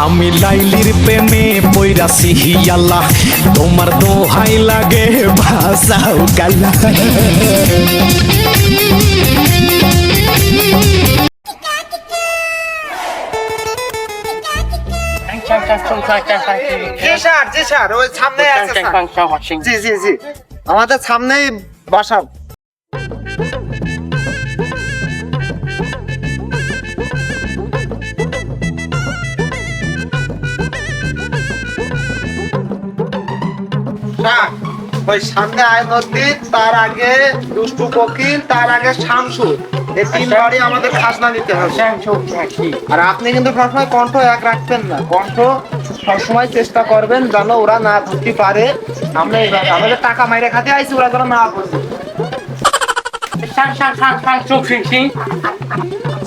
আমি লাইলির প্রেমে পৈরাসি হিয়াল্লা তোমার দোহাই লাগে ভাষাও গাল্লা জি স্যার ওই সামনে আছে জি জি জি আমাদের সামনেই বাসা ওই সামনে তার আগে দুষ্টু কোকিল তার আগে শামসু। এই তিন বাড়ি আমাদের খাজনা দিতে হবে। আর আপনি কিন্তু সবসময় কণ্ঠ এক রাখবেন না। কণ্ঠ সবসময় চেষ্টা করবেন যেন ওরা না ধরতে পারে। আমরা এবার আমাদের টাকা মাইরে খাতে আইছি ওরা যেন না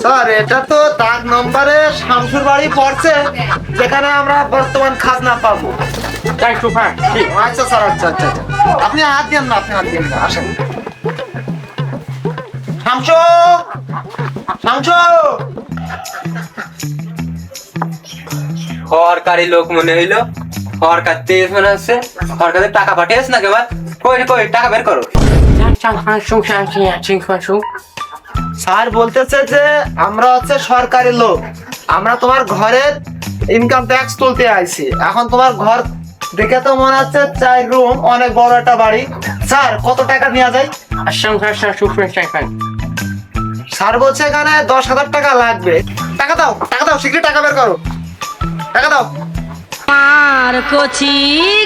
স্যার এটা তো দাগ নম্বরে শামসুর বাড়ি পড়ছে যেখানে আমরা বর্তমান খাজনা পাবো। আচ্ছা স্যার আচ্ছা আচ্ছা। আপনি হাত দেন না আপনি হাত দেন না আসেন। শামসু! শামসু! সরকারি লোক মনে হইল। সরকার তেজ মনে হচ্ছে। সরকারের টাকা পাঠিয়েছ না কেবল কই কই টাকা বের করো। স্যার বলতেছে যে আমরা হচ্ছে সরকারি লোক। আমরা তোমার ঘরের ইনকাম ট্যাক্স তুলতে আইছি। এখন তোমার ঘর দেখে তো মনে হচ্ছে চার রুম অনেক বড় একটা বাড়ি। স্যার কত টাকা নেওয়া যায়? স্যার বলছে এখানে দশ হাজার টাকা লাগবে। টাকা দাও টাকা দাও শীঘ্রই টাকা বের করো। টাকা দাও। আর কচি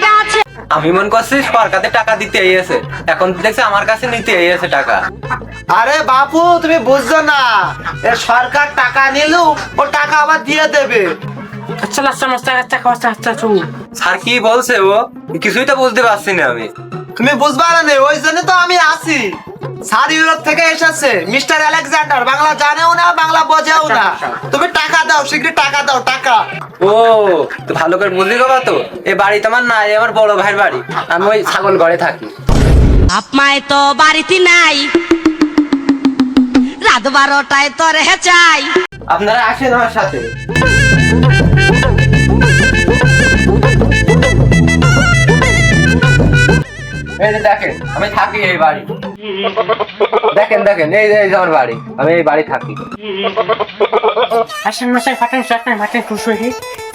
গাছে আমি মনে করছি সরকারের টাকা দিতে এসে এখন দেখছি আমার কাছে নিতে এসে টাকা। আরে বাপু তুমি বুঝছ না। এ সরকার টাকা নিলেও ও টাকা আবার দিয়ে দেবে। স্যার কি বলছে ও? কিছুই তো বুঝতে পারছি না আমি। তুমি বুঝবা না নে, ওই জন্য তো আমি আছি। স্যার ইউরোপ থেকে এসেছে। মিস্টার আলেকজান্ডার বাংলা জানেও না বাংলা বোঝেও না। তুমি টাকা দাও শীঘ্রই টাকা দাও টাকা। ও তো ভালো করে বুঝলি বাবা তো এ বাড়ি তোমার নাই আমার বড় ভাইয়ের বাড়ি। আমি ওই ছাগল ঘরে থাকি। বাপ মায় তো বাড়িতে নাই। রাত বারোটায় তোর হে চাই আপনারা আসেন আমার সাথে। এই যে দেখেন আমি থাকি এই বাড়ি। দেখেন দেখেন এই যে এই আমার বাড়ি আমি এই বাড়ি থাকি।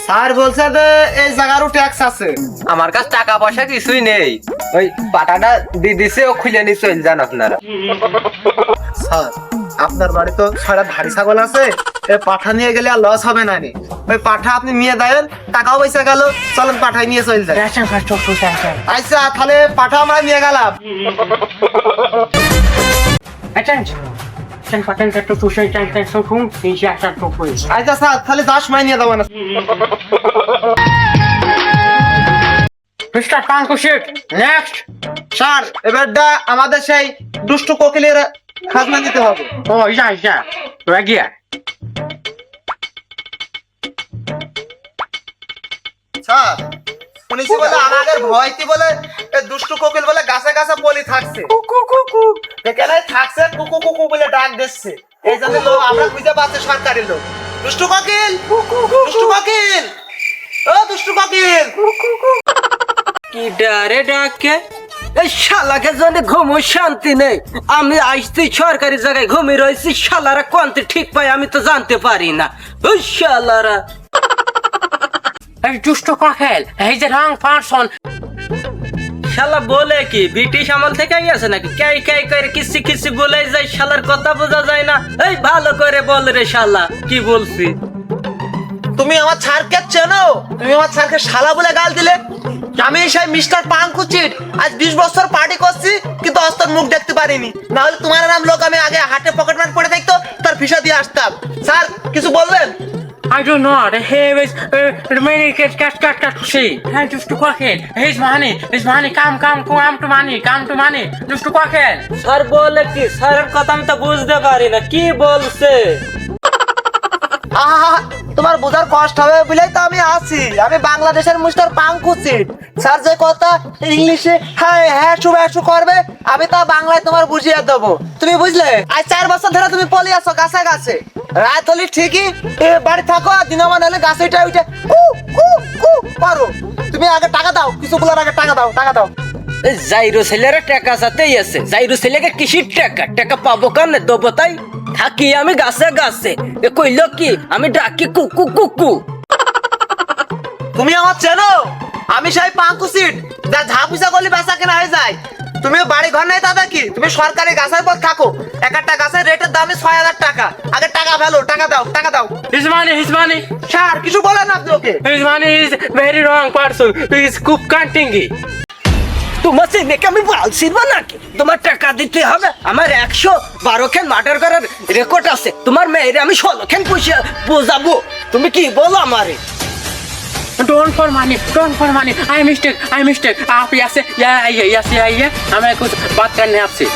স্যার বলছে যে এই জায়গারও ট্যাক্স আছে। আমার কাছে টাকা পয়সা কিছুই নেই। ওই পাটাটা দিয়ে দিছে ও খুলে নিয়ে চলে যান আপনারা। স্যার আপনার বাড়ি তো ছয়টা ধাড়ি ছাগল আছে? পাঠা নিয়ে গেলে আর লস হবে না রে ওই পাঠা আপনি নিয়ে দেন টাকাও পয়সা গেল চলেন পাঠাই নিয়ে চলে যায় আচ্ছা তাহলে পাঠা আমরা নিয়ে গেলাম আচ্ছা স্যার তাহলে দশ মাই নিয়ে দেবো না নেক্সট স্যার এবারটা আমাদের সেই দুষ্টু কোকিলের খাজনা দিতে হবে ও ইয়া ইয়া রাগিয়া স্যার শুনেছি বলে আমাদের ভয়তি বলে দুষ্টু কোকিল বলে গাছে গাছে বলি থাকছে। এখানে থাকছে কুকু কুকু বলে ডাক দিচ্ছে। এই জন্য লোক আমরা খুঁজে পাচ্ছি সরকারি লোক। দুষ্টু কোকিল দুষ্টু কোকিল। ও দুষ্টু কোকিল। কি ডারে ডাকে? এই শালাকে জন্য ঘুমো শান্তি নেই আমি আসছি সরকারি জায়গায় ঘুমিয়ে রয়েছি শালারা কোনতে ঠিক পাই আমি তো জানতে পারি না। ওই শালারা। এই দুষ্ট কাকেল এই যে রং পার্সন। শালা বলে কি ব্রিটিশ আমল থেকে আছে নাকি? কাই কাই করে কিসি কিসি বলে যায় শালার কথা বোঝা যায় না। এই ভালো করে বল রে শালা কি বলছি? তুমি আমার ছাড়কে চেনো তুমি আমার ছাড়কে শালা বলে গাল দিলে আমি সেই মিস্টার পাঙ্কুচিট আজ বিশ বছর পার্টি করছি কিন্তু আজ তোর মুখ দেখতে পারিনি না হলে তোমার নাম লোক আমি আগে হাটে পকেট মার পড়ে দেখতো তার ফিসা দিয়ে আসতাম স্যার কিছু বলবেন I do not. He is uh, remaining cat cat cat cat see. Hey, just to quackhead. His money. His money. Come, come, come to money. Come to money. Just to quackhead. Sir বলে কি স্যারের কথা আমি তো বুঝতে পারি না কি বলছে আহা তোমার বোঝার কষ্ট হবে বলেই তো আমি আছি। আমি বাংলাদেশের মিস্টার পাঙ্কুচিট স্যার যে কথা ইংলিশে হ্যাঁ হ্যাঁ শুভ হ্যাঁ করবে, আমি তা বাংলায় তোমার বুঝিয়ে দেবো। তুমি বুঝলে? আজ চার বছর ধরে তুমি পলি আছো গাছে গাছে রাত হলে ঠিকই বাড়ি থাকো আর দিন আমার নাহলে গাছে উঠে উঠে উ উ উ পারো তুমি আগে টাকা দাও, কিছু বলার আগে টাকা দাও টাকা দাও। এই জাইরো ছেলেরা টাকা সাথেই আছে। জাইরো ছেলেকে কিসির টাকা? টাকা পাবো কানে? দেবো তাই? থাকি আমি গাছে গাছে। এ কইল কি আমি ডাকি কুকু কুকু তুমি আমার চেনো? আমি সেই পাঙ্কু সিট যা ঝাপুসা করলে বেচা কেনা হয়ে যায়। তুমি বাড়ি ঘর নাই দাদা কি তুমি সরকারি গাছের পর থাকো। এক একটা গাছের রেটের দামই ছয় হাজার টাকা। আগে টাকা ফেলো টাকা দাও টাকা দাও। his money, স্যার কিছু বলেন আপনি ওকে। is very wrong person. He is cook cantingi. তোমার ছেলেকে আমি বলছিলাম নাকি তোমার টাকা দিতে হবে আমার একশো বারো খান মার্ডার করার রেকর্ড আছে তোমার মেয়েরে আমি ষোলো খান পুষে বোঝাবো তুমি কি বলো আমারে Don't for money, don't for money. I mistake, I mistake. आप यहाँ से यहाँ आइए, यहाँ से आइए. हमें कुछ बात करने हैं आपसे.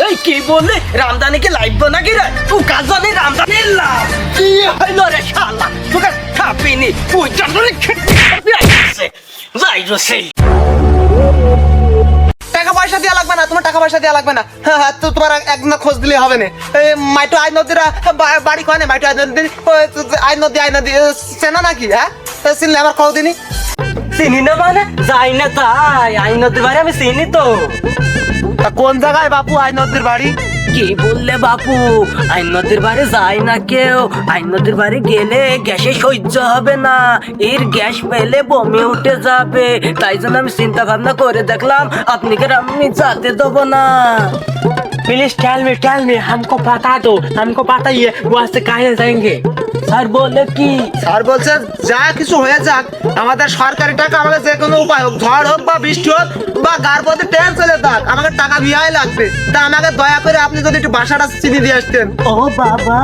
এই কি বললি রামদানি কি লাইভ নাকি রে ও কাজনে রামদানি লাভ কি হইল রে শালা তোকে খাপিনি পুইটা ধরে খেতে খাপি আইছে যাই রো সেই টাকা পয়সা দেওয়া লাগবে না তোমার টাকা পয়সা দেওয়া লাগবে না। হ্যাঁ হ্যাঁ তো তোমার একদিন খোঁজ দিলে হবে না। এই মাইটো আই নদীরা বাড়ি কয় না মাইটো আই নদী আই নদী আই নদী চেনা নাকি হ্যাঁ? চিনলে আমার খবর দিনি। চিনি না মানে? যাই না তাই আইনদের বাড়ি আমি চিনি তো। কোন জায়গায় বাপু আই নদীর বাড়ি? কি বললে বাপু আইনদের বাড়ি যায় না কেউ আইনদের বাড়ি গেলে গ্যাসে সহ্য হবে না এর গ্যাস পেলে বমি উঠে যাবে তাই জন্য আমি চিন্তা ভাবনা করে দেখলাম আপনি কে আমি যেতে দেবো না Please tell me, tell me. हमको बता दो. हमको पता ही है. वहाँ से कहाँ जाएंगे? স্যার বলে কি স্যার বলছে যা কিছু হয়ে যাক আমাদের সরকারি টাকা আমাদের যে কোনো উপায় হোক ঝড় হোক বা বৃষ্টি হোক বা গার পথে ট্রেন চলে যাক আমাকে টাকা দেওয়াই লাগবে তা আমাকে দয়া করে আপনি যদি একটু বাসাটা চিনি দিয়ে আসতেন। ও বাবা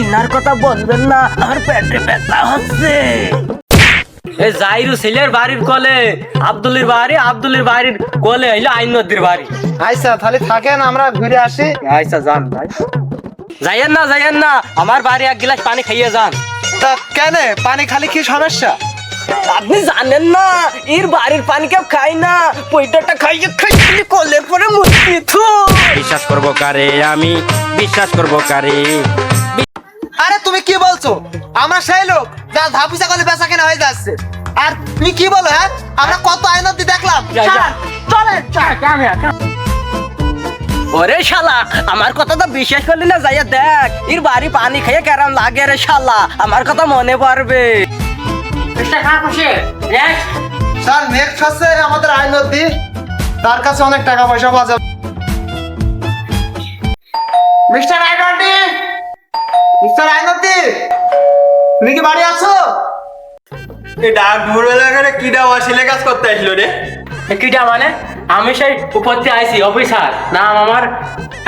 ইনার কথা বলবেন না আমার পেটে ব্যথা হচ্ছে। এ জাইরু ছেলের বাড়ির কলে আব্দুলের বাড়ি আব্দুলের বাড়ির কলে হইল আইন নদীর বাড়ি। আচ্ছা তাহলে থাকেন আমরা ঘুরে আসি। আচ্ছা যান ভাই যাইয়েন না যাইয়েন না আমার বাড়ি এক গিলাস পানি খাইয়ে যান। তা কেন? পানি খালি কি সমস্যা? আপনি জানেন না এর বাড়ির পানি কেউ খাই না। পয়টাটা খাইয়ে খাইয়ে কলের পরে বিশ্বাস করব কারে আমি? বিশ্বাস করব কারে? আরে তুমি কি বলছো? আমরা সেই লোক যা ধাপুসা করলে বেচা কেনা হয়ে যাচ্ছে। আর তুমি কি বলো হ্যাঁ? আমরা কত দেখলাম। Come here, come ওরে শালা আমার কথা তো বিশ্বাস করলি না যাইয়া দেখ। এর বাড়ি পানি খাইয়ে কেরাম লাগে রে শালা আমার কথা মনে পড়বে। স্যার নেক্সট হচ্ছে আমাদের আইনতি তার কাছে অনেক টাকা পয়সা পাওয়া যাবে। মিস্টার আইনতি মিস্টার আইনতি তুমি কি বাড়ি আছো? এই ডাক ভোরবেলা করে কিডা ওয়াশিলে কাজ করতে আসলো রে। কিটা মানে? আমি সেই উপর দিয়ে আইসি অফিসার। নাম আমার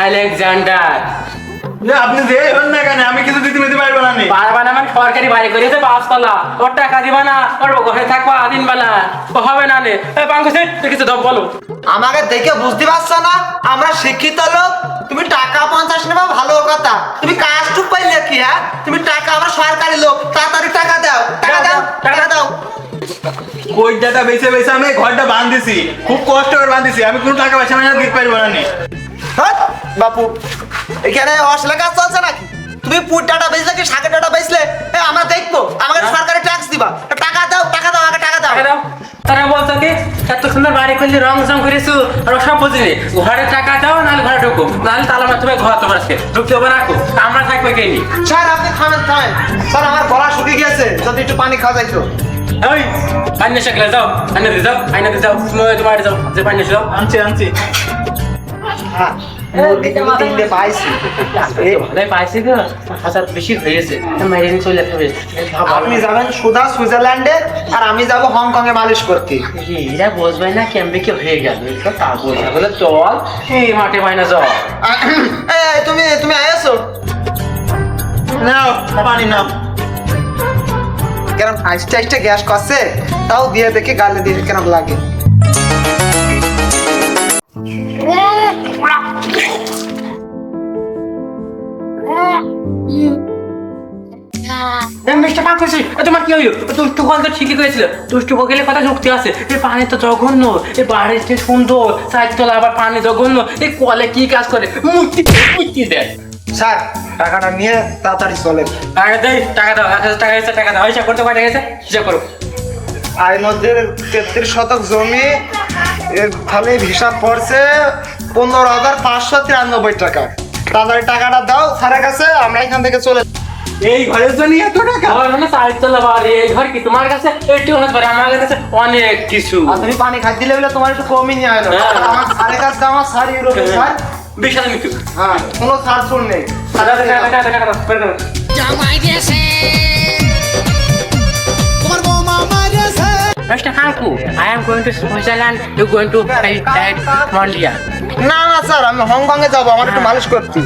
আলেকজান্ডার। আপনি যে হন না কেন আমি কিছু দিতে দিতে পারব না নি। পারবা না মানে সরকারি বাড়ি করেছে পাঁচতলা। ওর টাকা দিবা না ওর ঘরে থাকবা বেলা ও হবে না নে। এই পাঙ্কুসে তুই কিছু দাও বলো। আমাকে দেখে বুঝতে পারছ না? আমরা শিক্ষিত লোক তুমি টাকা পঞ্চাশ নেবা ভালো কথা। তুমি কাজ টুক পাইলে কি হ্যাঁ? তুমি টাকা আমরা সরকারি লোক তাড়াতাড়ি টাকা দাও টাকা দাও টাকা দাও। কইটাটা বেছে বেছে আমি ঘরটা খুব কষ্ট করে আমি কোনো টাকা পয়সা মানে দিতে পারব না নি। হাট, বাপু। এখানে অশ্লীল কাজ চলছে নাকি? তুমি পুর ডাটা বেচলে কি শাকের ডাটা বেচলে? এ, আমরা দেখব। আমাকে সরকারি ট্যাক্স দিবা। টাকা দাও টাকা দাও আমাকে টাকা দাও। টাকা দাও। তারা বলতো কি এত সুন্দর বাড়ি করলি রং রং করেছ আর ও সব বুঝিনি ঘরে টাকা দাও নাহলে ঘরে ঢুকো। নাহলে তালা মাধ্যমে ঘর তোমার আজকে ঢুকতে হবে রাখো। আমরা থাকব কে নি স্যার আপনি থামেন থামেন। স্যার আমার গলা শুকিয়ে গেছে যদি একটু পানি খাওয়া যাইতো। ওই শেখলে যাও। আইনা দিয়ে যাও আইনা দিয়ে যাও। তুমি তোমার যাও। যে পানি যাও আনছি আনছি। হ্যাঁ। তিনটে পাইছি। ভালোই পাইছি গো হাজার বেশি হয়েছে। মাইরে চলে যাবে আপনি যাবেন সুধা সুইজারল্যান্ডে আর আমি যাব হংকং এ মালিশ করতে। এরা বসবে না ক্যাম্পে কি হয়ে গেল। এটা তা বলছে বলে চল এই মাঠে মাইনা যাও। এ, তুমি তুমি আয়েছো নাও পানি নাও। কেরম আইসটা আইসটা গ্যাস করছে? তাও দিয়ে দেখে গালে দিয়ে কেন লাগে। মিস্টার পাকুসি তোমার কি হইল? দুষ্টু কল তো ঠিকই করেছিল দুষ্টু বকেলে কথা যুক্তি আছে। এই পানি তো জঘন্য। এই বাড়িতে সুন্দর। সাইড তোলা আবার পানি জঘন্য। এই কলে কি কাজ করে? মূর্তি মূর্তি দেয় স্যার টাকাটা নিয়ে তাড়াতাড়ি টাকা দাও। এক হাজার টাকা টাকা দাও। হিসাব করতে টাকা এসে হিসাব করো। নদীর তেত্রিশ শতক জমি হিসাব পড়ছে পনেরো হাজার পাঁচশো তিরানব্বই টাকা। তাড়াতাড়ি টাকাটা দাও স্যারের কাছে আমরা এখান থেকে চলে এই ঘরের জন্য এত টাকা আমার মানে চারতলা বাড়ি এই ঘর কি তোমার কাছে একটু হতে পারে আমার কাছে অনেক কিছু আর তুমি পানি খাই দিলে বলে তোমার একটু কমই নিয়ে হ্যাঁ। আমার কাজ দাম আমার সাড়ে ইউরো স্যার বিশাল মৃত্যু হ্যাঁ কোনো সার শুন নেই টাকা টাকা Baku. I am going to Switzerland. You going to uh, না না স্যার আমি হংকং এ যাব আমার একটু মালিশ করছি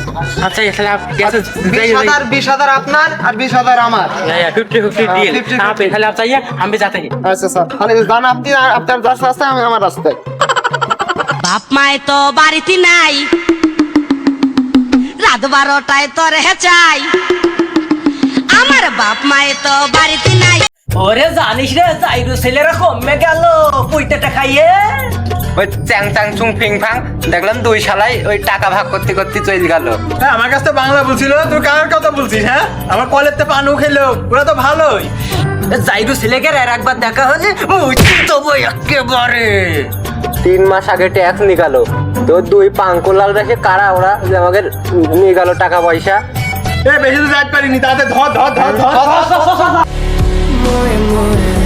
আচ্ছা তাহলে বিশ হাজার বিশ হাজার আপনার আর বিশ হাজার আমার। ফিফটি ফিফটি ডিল তাহলে আপনি আমি যাতে আচ্ছা স্যার তাহলে দান আপনি আপনার যার রাস্তায় আমি আমার রাস্তায়। বাপ মায় তো বাড়িতে নাই। রাত বারোটায় তো রেহে চাই। আমার বাপ মায়ে তো বাড়িতে নাই। ওরে জানিস রে জাইরু ছেলেরা কমে গেল পুইটাটা খাইয়ে। ওই চ্যাং চ্যাং চুং ফিং ফাং দেখলাম দুই শালাই ওই টাকা ভাগ করতে করতে চলে গেল। হ্যাঁ আমার কাছে বাংলা বলছিল তুই কার কথা বলছিস হ্যাঁ? আমার কলের তো পানু খেলো ওরা তো ভালোই। জাইরু ছেলেকে আর একবার দেখা হলে মুচি দেবো একেবারে। তিন মাস আগে ট্যাক্স নিকালো তো দুই পাঙ্কুলাল রেখে কারা ওরা যে আমাকে নিয়ে গেল টাকা পয়সা? এ বেশি তো যাইতে পারিনি তাতে ধর ধর ধর ধর। ধর, ধর, ধর, ধর।